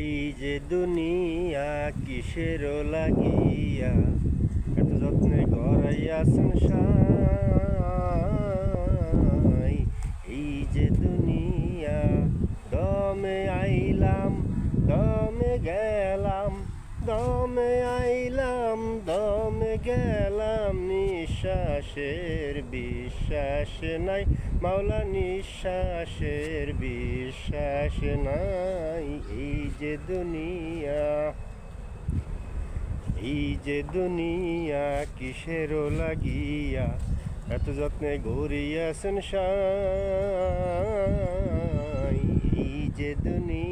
এই যে দুনিয়া কিসের লাগিয়া? এত যত্নে গড়াইয়াছেন সাই এই যে দুনিয়া, দমে আইলাম, দমে গেলাম, দমে আইলাম, দমে গেলাম। নিঃশ্বাসের বিশ্বাস নাই। মাওলা নিঃশ্বাসের বিশ্বাস নাই। এই যে দুনিয়া, এই যে দুনিয়া কিসেরও লাগিয়া, এত যত্নে গড়িয়াছেন সাই। এই যে দুনিয়া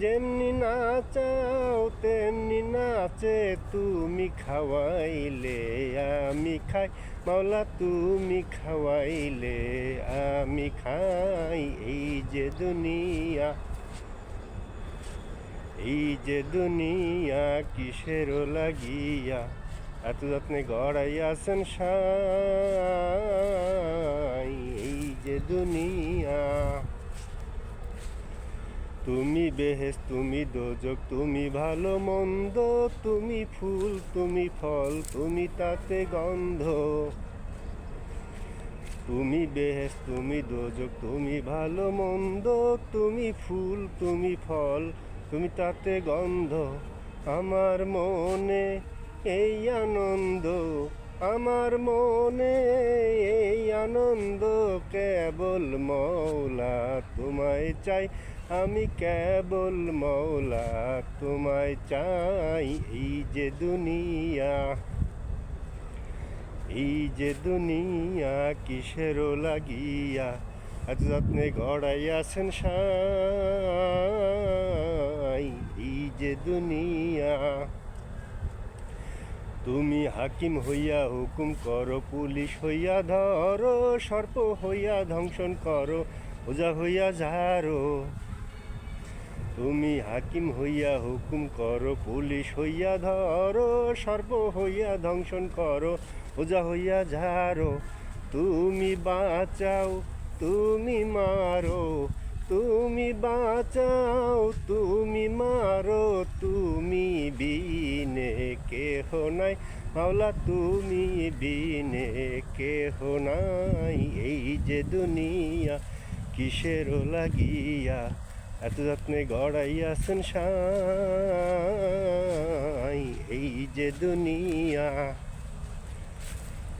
যেমনি না নাচাও, তেমনি নাচে তুমি খাওয়াইলে, আমি খাই। মাওলা, তুমি খাওয়াইলে, আমি খাই। এই যে দুনিয়া, এই যে দুনিয়া, কিসের লাগিয়া? এত যত্নে গড়াইয়াছেন সাই, এই যে দুনিয়া। তুমি বেহেস তুমি দোজক, তুমি ভালো মন্দ, তুমি ফুল, তুমি ফল, তুমি তাতে গন্ধ। তুমি বেহেস তুমি দোজক, তুমি ভালো মন্দ, তুমি ফুল, তুমি ফল, তুমি তাতে গন্ধ। আমার মনে এই আনন্দ, আমার মনে এই আনন্দ, কেবল মৌলা তোমায় চাই। আমি কেবল মৌলা তোমায় চাই এই যে দুনিয়া। এই যে দুনিয়া কিসেরও লাগিয়া আজ যত্নে গড়াইয়াছেন সাই, এই যে দুনিয়া। তুমি হাকিম হইয়া হুকুম করো, পুলিশ হইয়া ধরো, সর্প হইয়া ধ্বংসন করো ওজা হইয়া ঝাড়ো। তুমি হাকিম হইয়া হুকুম করো, পুলিশ হইয়া ধরো, সর্ব হইয়া ধ্বংসন করো ওজা হইয়া ঝাড়ো। তুমি বাঁচাও, তুমি মারো, তুমি বাঁচাও, তুমি মারো, তুমি বিনে কেহ নাই। মাওলা, তুমি বিনে কেহ নাই। এই যে দুনিয়া, কিসের লাগিয়া? এত যত্নে গড়াইয়াছেন সাই, এই যে দুনিয়া,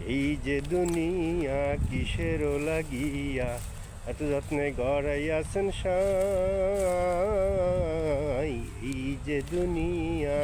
এই যে দুনিয়া কিসের লাগিয়া, এত যত্নে গড়াইয়াছেন সাই, এই যে দুনিয়া।